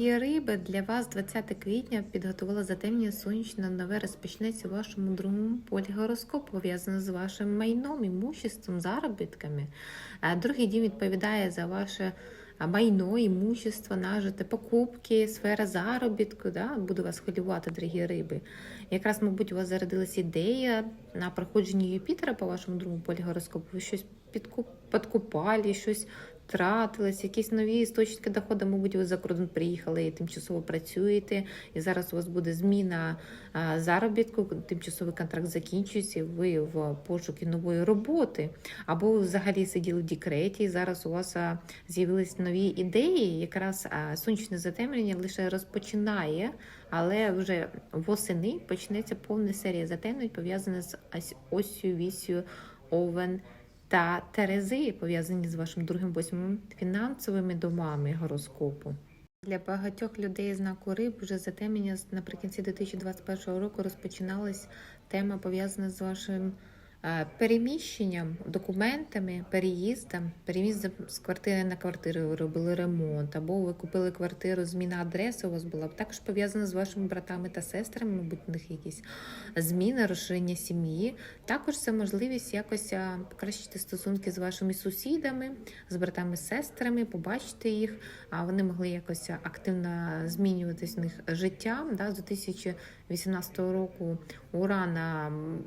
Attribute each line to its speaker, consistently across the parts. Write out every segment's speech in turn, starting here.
Speaker 1: Дорогі риби, для вас 20 квітня підготувала затемнення сонячне нове розпочнеться у вашому другому полі гороскопу, пов'язане з вашим майном, імуществом, заробітками. Другий дім відповідає за ваше майно, імущество, нажите, покупки, сфера заробітку. Да? Буду вас хвилювати, дорогі риби. Якраз, мабуть, у вас зародилась ідея на проходженні Юпітера по вашому другому полі гороскопу. Ви щось підкуп, підкупали, щось втратились, якісь нові істочники доходу, мабуть, ви за кордон приїхали і тимчасово працюєте, і зараз у вас буде зміна заробітку, тимчасовий контракт закінчується, ви в пошукі нової роботи, або ви взагалі сиділи в декреті, і зараз у вас з'явились нові ідеї. Якраз сонячне затемнення лише розпочинає, але вже восени почнеться повна серія затемнень, пов'язана з оссю, вісю, овен та Терези, пов'язані з вашим другим восьмим фінансовими домами гороскопу. Для багатьох людей знаку риб вже затемнення з- наприкінці 2021 року розпочиналась тема пов'язана з вашим переміщенням, документами, переїздом, переїздом з квартири на квартиру ви робили ремонт, або ви купили квартиру, зміна адреси у вас була також пов'язана з вашими братами та сестрами, мабуть, у них якісь зміни, розширення сім'ї. Також це можливість якось покращити стосунки з вашими сусідами, з братами, сестрами, побачити їх. А вони могли якось активно змінюватись в них життя. Да, з 2018 року Уран а, м,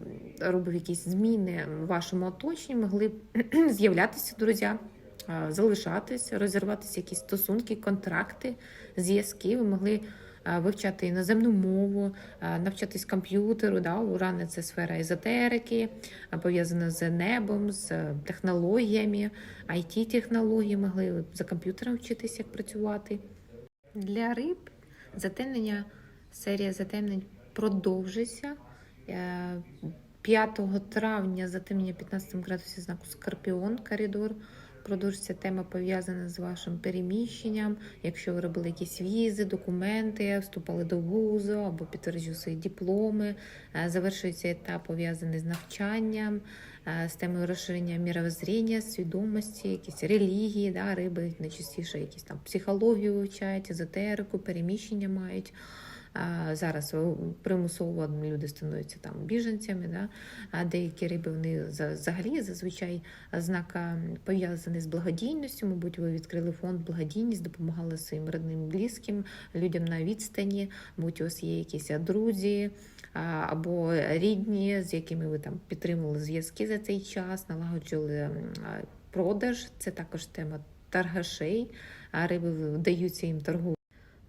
Speaker 1: робив якісь зміни в вашому оточенні, могли з'являтися друзі. а, Залишатись, розірватися якісь стосунки, контракти, зв'язки. Ви могли вивчати іноземну мову, навчатись комп'ютеру. Да? Уран це сфера езотерики, а, пов'язана з небом, з технологіями, it технології могли за комп'ютером вчитися, як працювати. Для риб затемнення, серія затемнень продовжиться. Е, 5 травня затемнення 15 градусів знаку Скорпіон коридор. Продовжиться тема пов'язана з вашим переміщенням. Якщо ви робили якісь візи, документи, вступали до вузу або підтверджували свої дипломи, Е, завершується етап пов'язаний з навчанням, е, з темою розширення міровоззріння, свідомості, якісь релігії, да, риби найчастіше якісь там психологію вивчають, езотерику, переміщення мають. Зараз примусово люди становляться там біженцями, да? а деякі риби вони за- взагалі зазвичай знака пов'язані з благодійністю. Мабуть, ви відкрили фонд благодійність, допомагали своїм родним, близьким, людям на відстані. Мабуть, у вас є якісь друзі або рідні, з якими ви там підтримували зв'язки за цей час, налагоджували продаж. Це також тема торгашей, а риби вдаються їм торгувати.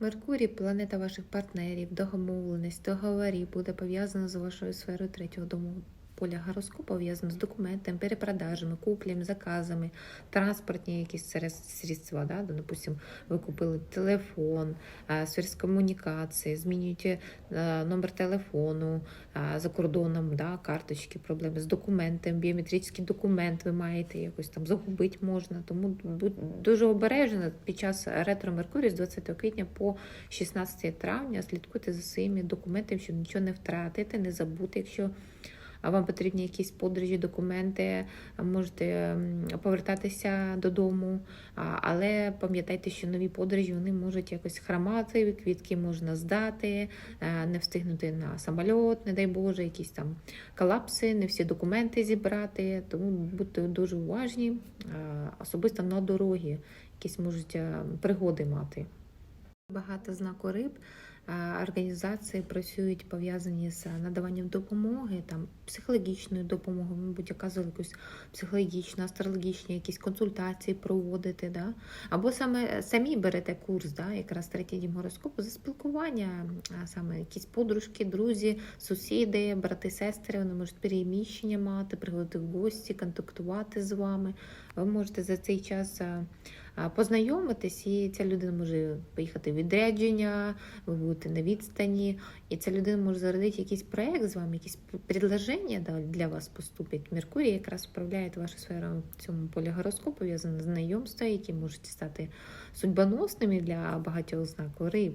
Speaker 1: Меркурій, планета ваших партнерів, домовленість, договорів буде пов'язана з вашою сферою третього дому. Поля гороскопу пов'язано з документами, перепродажами, куплями, заказами, транспортні якісь средства. Да? Допустим, ви купили телефон, а, комунікації, змінюєте номер телефону за кордоном, да? карточки, проблеми з документами, біометричний документ ви маєте якось там загубити можна. Тому дуже обережно під час ретро Меркурію з 20 квітня по 16 травня слідкуйте за своїми документами, щоб нічого не втратити, не забути, якщо вам потрібні якісь подорожі, документи, можете повертатися додому. Але пам'ятайте, що нові подорожі вони можуть якось хромати, квітки можна здати, не встигнути на самольот, не дай Боже, якісь там колапси, не всі документи зібрати. Тому будьте дуже уважні, особисто на дорогі, якісь можуть пригоди мати. Багато знаку риб організації працюють пов'язані з надаванням допомоги, там психологічної допомоги, мабуть, оказували якусь психологічну, астрологічні якісь консультації проводити, да? або саме самі берете курс, да? якраз третій дім гороскопу за спілкування, а саме якісь подружки, друзі, сусіди, брати, сестри, вони можуть переміщення мати, приходити в гості, контактувати з вами. Ви можете за цей час. Познайомитись, і ця людина може поїхати в відрядження, ви будете на відстані, і ця людина може зародити якийсь проєкт з вами, якісь предложення для вас поступить. Меркурій якраз вправляє вашу сферу в цьому полі гороскопу, пов'язане знайомства, які можуть стати судьбоносними для багатьох знаку риб.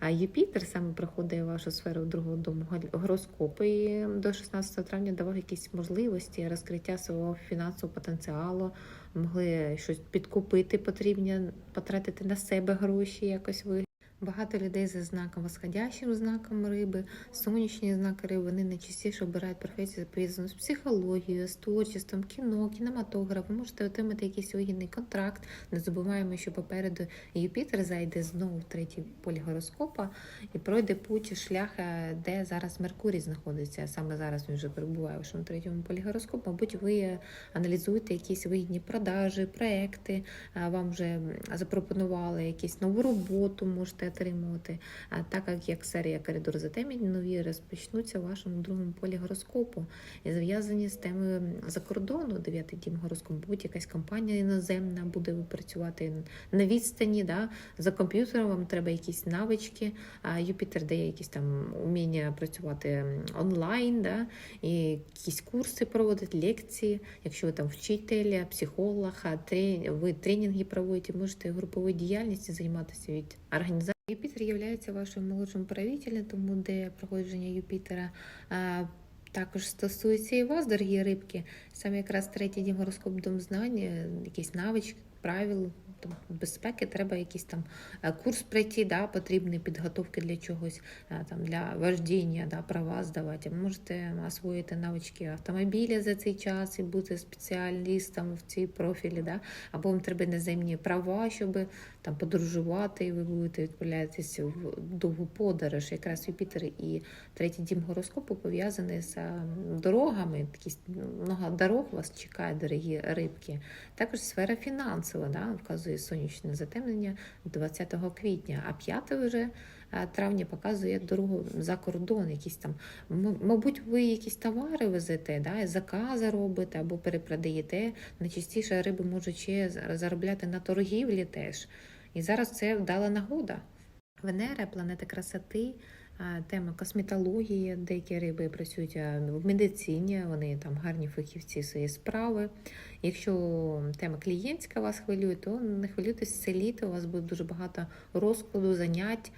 Speaker 1: А Юпітер саме проходить вашу сферу другого дому гороскопу і до 16 травня давав якісь можливості розкриття свого фінансового потенціалу, могли щось підкупити потрібне, потратити на себе гроші, якось ви Багато людей за знаком восходящим знаком риби, сонячні знаки риби, вони найчастіше обирають професію пов'язану з психологією, з творчістю, кіно, кінематограф. Ви можете отримати якийсь вигідний контракт. Не забуваємо, що попереду Юпітер зайде знову в третій полі гороскопа і пройде путь шлях, е, де зараз Меркурій знаходиться. Саме зараз він вже перебуває в вашому третьому полі гороскопу. Мабуть, ви е, аналізуєте якісь вигідні продажі, проекти. е, Вам вже запропонували якусь нову роботу, можете отримувати. А так як як серія коридор затемнень нові розпочнуться в вашому другому полі гороскопу і зв'язані з темою за кордону, дев'ятий дім гороскопу, будь якась компанія іноземна буде працювати на відстані. Да? За комп'ютером вам треба якісь навички. А Юпітер дає якісь там уміння працювати онлайн, да? і якісь курси проводить, лекції. Якщо ви там вчитель, психолог, а тре- ви тренінги проводите, можете груповою діяльністю займатися від організації. Юпітер є вашим молодшим правителем, тому де проходження Юпітера а, також стосується і вас, дорогі рибки. Саме якраз третій дім гороскоп дом знань, якісь навички, правил. Там, безпеки треба якийсь там е, курс пройти, да, потрібні підготовки для чогось, е, там, для вождіння, да, права здавати. Можете освоїти навички автомобіля за цей час і бути спеціалістом в цій профілі, да, або вам треба наземні права, щоб там подорожувати, і ви будете відправлятися в довгу подорож. Якраз Юпітер і третій дім гороскопу пов'язаний з е, дорогами. Такі много дорог вас чекає, дорогі рибки. Також сфера фінансова, да, вказує сонячне затемнення 20 квітня, а 5 вже е, травня показує дорогу за кордон, якісь там, мабуть, ви якісь товари везете, да, закази робите або перепродаєте. Найчастіше риби можуть ще заробляти на торгівлі теж. І зараз це вдала нагода. Венера, планета красоти, тема косметології, деякі риби працюють в медицині, вони там гарні фахівці своєї справи. Якщо тема клієнтська вас хвилює, то не хвилюйтесь, це літо, у вас буде дуже багато розкладу, занять.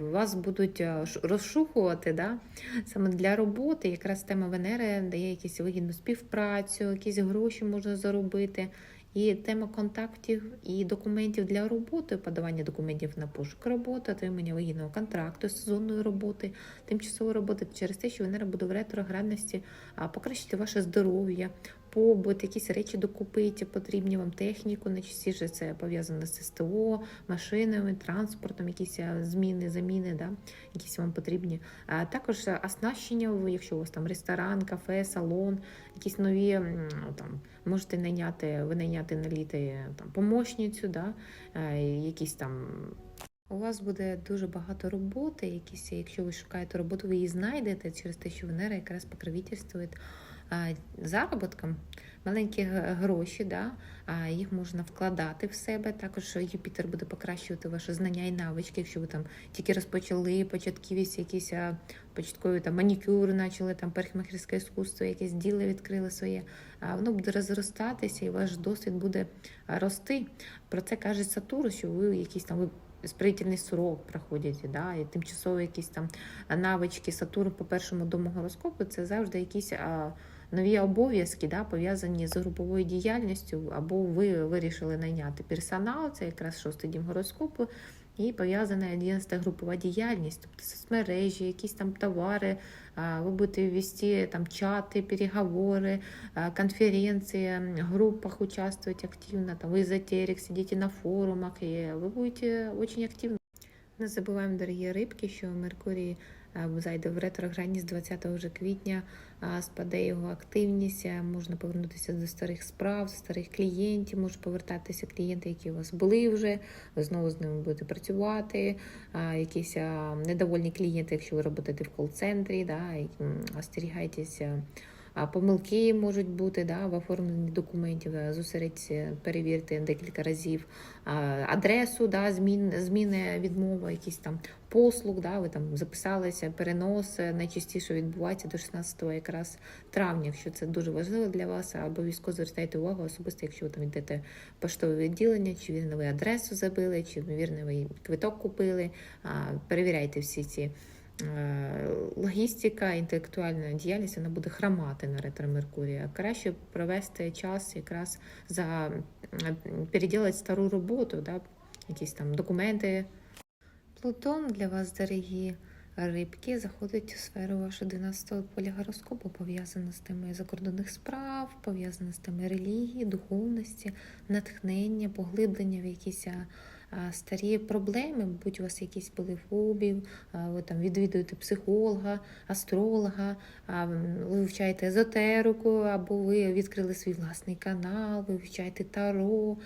Speaker 1: Вас будуть а, розшукувати да? саме для роботи. Якраз тема Венери дає якусь вигідну співпрацю, якісь гроші можна заробити. І тема контактів і документів для роботи, подавання документів на пошук роботи, отримання вигідного контракту, сезонної роботи, тимчасової роботи через те, що Венера буде в ретроградності, а, покращити ваше здоров'я, побут, якісь речі докупити, потрібні вам техніку. Найчастіше це пов'язано з СТО, машинами, транспортом, якісь зміни, заміни, да? якісь вам потрібні. А також оснащення, якщо у вас там ресторан, кафе, салон, якісь нові там. Можете найняти, винайняти на літо е, там помощницю, да? е, якісь там. У вас буде дуже багато роботи, якісь, якщо ви шукаєте роботу, ви її знайдете через те, що Венера якраз покровительствує заробіткам. Маленькі гроші, да? їх можна вкладати в себе. Також Юпітер буде покращувати ваші знання і навички, якщо ви там тільки розпочали початківість, якісь початкові там манікюр, почали там парикмахерське іскусство, якесь діло відкрили своє. Воно буде розростатися, і ваш досвід буде рости. Про це каже Сатурн, що ви якісь там ви сприятельний срок проходите, да, і тимчасові якісь там навички Сатурн по першому дому гороскопу це завжди якісь нові обов'язки, да, пов'язані з груповою діяльністю, або ви вирішили найняти персонал, це якраз шостий дім гороскопу. І пов'язана 11 групова діяльність, тобто соцмережі, якісь там товари, а, ви будете вести там чати, переговори, а, конференции, в группах участвовать активно, там, в эзотерик, сидите на форумах, и вы будете очень активны. Не забуваємо, дорогі рибки, що Меркурій е, зайде в ретроградність з 20 вже квітня, спаде його активність, можна повернутися до старих справ, старих клієнтів, можуть повертатися клієнти, які у вас були вже, ви знову з ними будете працювати, якісь недовольні клієнти, якщо ви працюєте в кол-центрі, да, остерігайтеся. Помилки можуть бути да, в оформленні документів, е, зосередьтеся, перевірте декілька разів адресу, да, змін, зміни, відмова, якісь там послуг, да, ви там записалися, перенос е, найчастіше відбувається до 16 якраз травня, якщо це дуже важливо для вас, обов'язково звертайте увагу, особисто, якщо ви там йдете в поштове відділення, чи вірно ви адресу забили, чи вірно ви квиток купили, перевіряйте всі ці. Е, Логістика, інтелектуальна діяльність вона буде хромати на ретро Меркурія. Краще провести час якраз за переділати стару роботу, да? якісь там документи Плутон для вас, дорогі рибки, заходить у сферу вашого 11-го поля гороскопу, пов'язано з темою закордонних справ, пов'язано з темою релігії, духовності, натхнення, поглиблення в якісь старі проблеми. Будь у вас якісь були фобії, ви там відвідуєте психолога, астролога, ви вивчаєте езотерику, або ви відкрили свій власний канал, ви вивчаєте таро,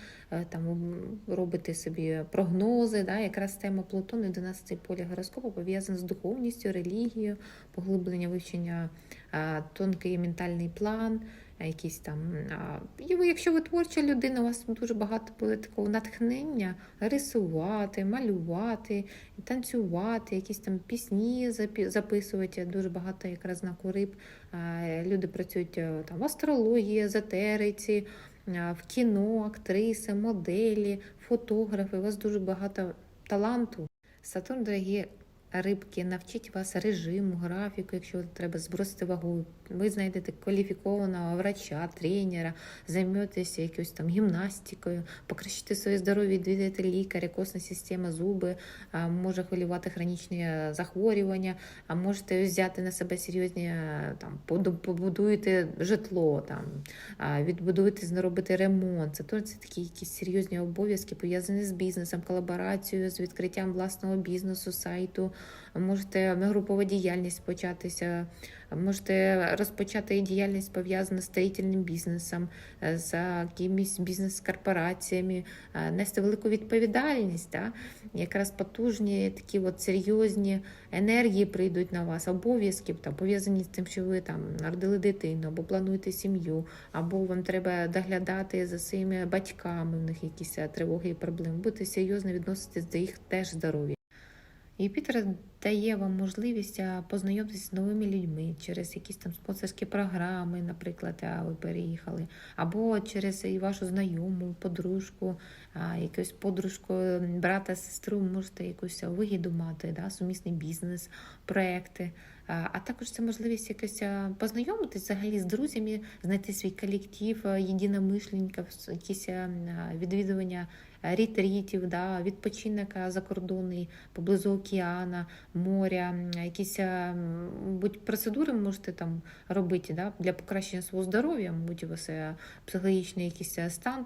Speaker 1: там робите собі прогнози. Да? Якраз тема Плутону, 11 полі гороскопу пов'язана з духовністю, релігією, поглиблення вивчення тонкий ментальний план. А, Якісь там, і якщо ви творча людина, у вас дуже багато буде такого натхнення рисувати, малювати, танцювати, якісь там пісні записувати. Дуже багато якраз знаку риб. А, Люди працюють е, там в астрології, езотериці, в кіно, актриси, моделі, фотографи. У вас дуже багато таланту. Сатурн, дорогі рибки, навчить вас режиму, графіку, якщо треба збросити вагу. Ви знайдете кваліфікованого врача, тренера, займетеся якоюсь там гімнастикою, покращите своє здоров'я, відвідайте лікаря, косна система, зуби, може хвилювати хронічні захворювання, а можете взяти на себе серйозні е, там побудуєте житло, там відбудуєте, зробити ремонт. Це теж це такі якісь серйозні обов'язки пов'язані з бізнесом, колаборацією, з відкриттям власного бізнесу, сайту. Можете групова діяльність початися, можете розпочати діяльність пов'язану з строїтельним бізнесом, е, з якимись бізнес-корпораціями, е, нести велику відповідальність. Да? Якраз потужні такі от серйозні енергії прийдуть на вас, обов'язки пов'язані з тим, що ви там народили дитину, або плануєте сім'ю, або вам треба доглядати за своїми батьками, в них якісь е, тривоги і проблеми. Будете серйозно відноситись до їх теж здоров'я. Юпітер дає вам можливість познайомитися з новими людьми через якісь там спонсорські програми, наприклад, а ви переїхали, або через вашу знайому, подружку, якусь подружку, брата, сестру, можете якусь вигіду мати, да, сумісний бізнес, проекти. А також це можливість якось познайомитись взагалі з друзями, знайти свій колектив, єдиномишленників, якісь відвідування ретритів, да, відпочинок закордонний поблизу океана, моря, якісь м, будь процедури можете там робити да, для покращення свого здоров'я, мабуть, у вас е, психологічний якийсь е, стан,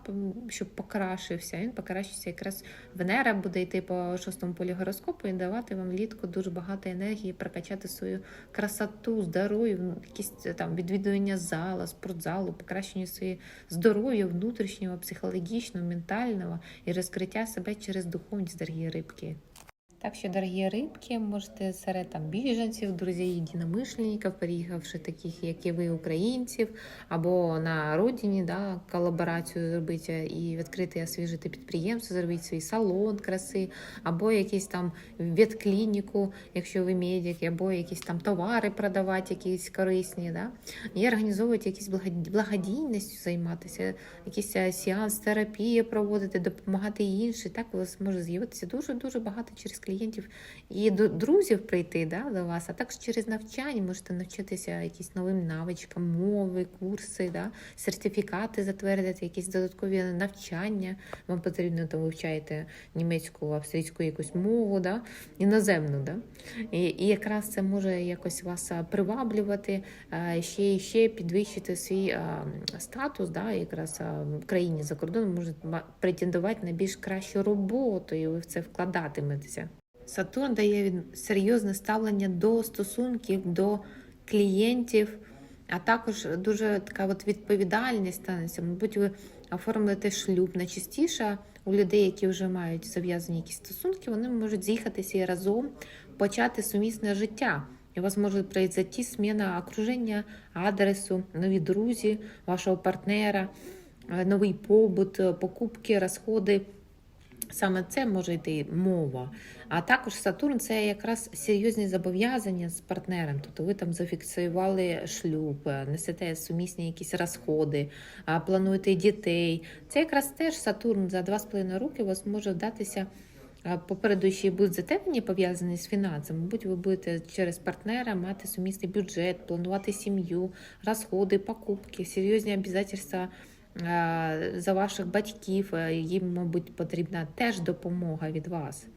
Speaker 1: щоб покращився. Він покращиться якраз Венера буде йти по шостому полі гороскопу і давати вам влітку дуже багато енергії, прокачати свою красоту, здоров'я, якісь е, там відвідування зала, спортзалу, покращення своєї здоров'я внутрішнього, психологічного, ментального і розкриття себе через духовність, дорогі рибки. Так що, дорогі рибки, можете серед там біженців, друзів, єдиномишленників, переїхавши таких, як і ви, українців, або на родині, да, колаборацію зробити і відкрити освіжити підприємство, зробити свій салон краси, або якийсь там ветклініку, якщо ви медик, або якісь там товари продавати, якісь корисні, да, і організовувати якісь благодійністю займатися, якийсь е, сеанс терапії проводити, допомагати іншим. Так у вас може з'явитися дуже дуже багато через клієнтів і до друзів прийти да, до вас, а також через навчання можете навчитися якісь новим навичкам, мови, курси, да, сертифікати затвердити, якісь додаткові навчання. Вам потрібно там вивчаєте німецьку, австрійську якусь мову, да, іноземну. Да? І, і якраз це може якось вас приваблювати, ще і ще підвищити свій статус, да, якраз в країні за кордоном може претендувати на більш кращу роботу, і ви в це вкладатиметеся. Сатурн дає серйозне ставлення до стосунків, до клієнтів, а також дуже така от відповідальність станеться. Мабуть, ви оформите шлюб найчастіше у людей, які вже мають зав'язані якісь стосунки, вони можуть з'їхатися і разом почати сумісне життя. У вас може произойти зміна окруження, адресу, нові друзі, вашого партнера, е, новий побут, е, покупки, розходи. Саме це може йти мова. А також Сатурн це якраз серйозні зобов'язання з партнером. Тобто ви там зафіксували шлюб, несете сумісні якісь розходи, плануєте дітей. Це якраз теж Сатурн за 2,5 роки у вас може вдатися. Попереду ще будуть затемнення пов'язані з фінансами. Мабуть, ви будете через партнера мати сумісний бюджет, планувати сім'ю, розходи, покупки, серйозні обов'язки за ваших батьків. е, Їм, мабуть, потрібна теж допомога від вас.